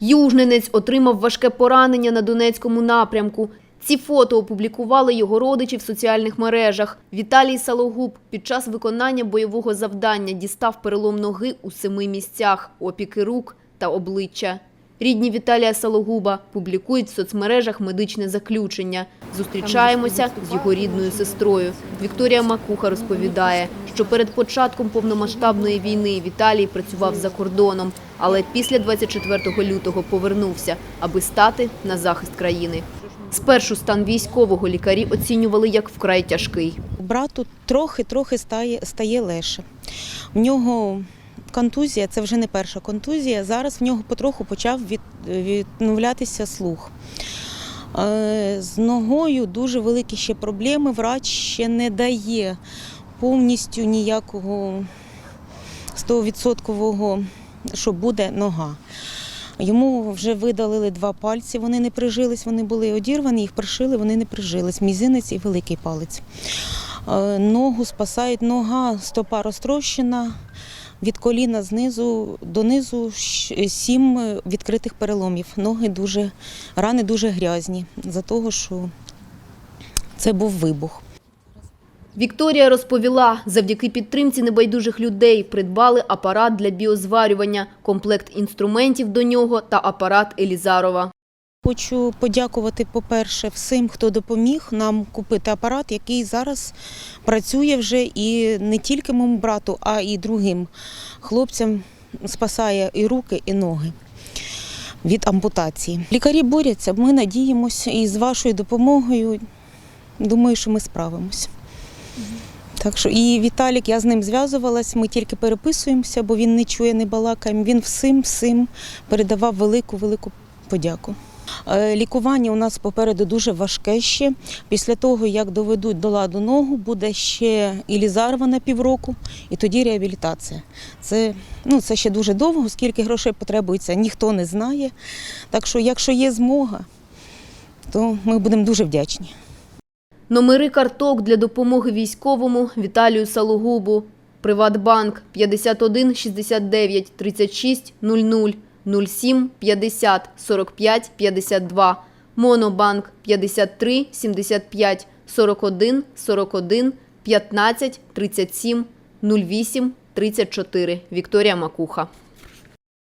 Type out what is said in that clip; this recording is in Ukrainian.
Южненець отримав важке поранення на Донецькому напрямку. Ці фото опублікували його родичі в соціальних мережах. Віталій Салогуб під час виконання бойового завдання дістав перелом ноги у семи місцях, опіки рук та обличчя. Рідні Віталія Салогуба публікують в соцмережах медичне заключення. Зустрічаємося з його рідною сестрою. Вікторія Макуха розповідає, що перед початком повномасштабної війни Віталій працював за кордоном, але після 24 лютого повернувся, аби стати на захист країни. Спершу стан військового лікарі оцінювали як вкрай тяжкий. Брату трохи-трохи стає, стає легше. В нього контузія, це вже не перша контузія. Зараз в нього потроху почав від, відновлятися слух. Е, З ногою дуже великі ще проблеми. Врач ще не дає повністю ніякого 100% що буде нога. Йому вже видалили два пальці, вони не прижились, вони були одірвані, їх пришили, вони не прижились. Мізинець і великий палець. Е, Ногу спасають нога, стопа розтрощена. Від коліна знизу донизу сім відкритих переломів. Ноги дуже, рани дуже грязні, за того, що це був вибух. Вікторія розповіла, завдяки підтримці небайдужих людей придбали апарат для біозварювання, комплект інструментів до нього та апарат Елізарова. Хочу подякувати, по-перше, всім, хто допоміг нам купити апарат, який зараз працює вже і не тільки моєму брату, а і другим хлопцям спасає і руки, і ноги від ампутації. Лікарі борються, ми надіємося, і з вашою допомогою думаю, що ми справимося. Так що і Віталік, я з ним зв'язувалась, ми тільки переписуємося, бо він не чує, не балакає. Він всім всім передавав велику, велику подяку. Е, Лікування у нас попереду дуже важке ще. Після того, як доведуть до ладу ногу, буде ще ілізарова на півроку, і тоді реабілітація. Це, ну, це ще дуже довго, скільки грошей потребується, ніхто не знає. Так що, якщо є змога, то ми будемо дуже вдячні. Номери карток для допомоги військовому Віталію Салогубу. Приватбанк 51 69 36 00 07 50 45 52. Монобанк 53 75 41 41 15 37 08 34. Вікторія Макуха.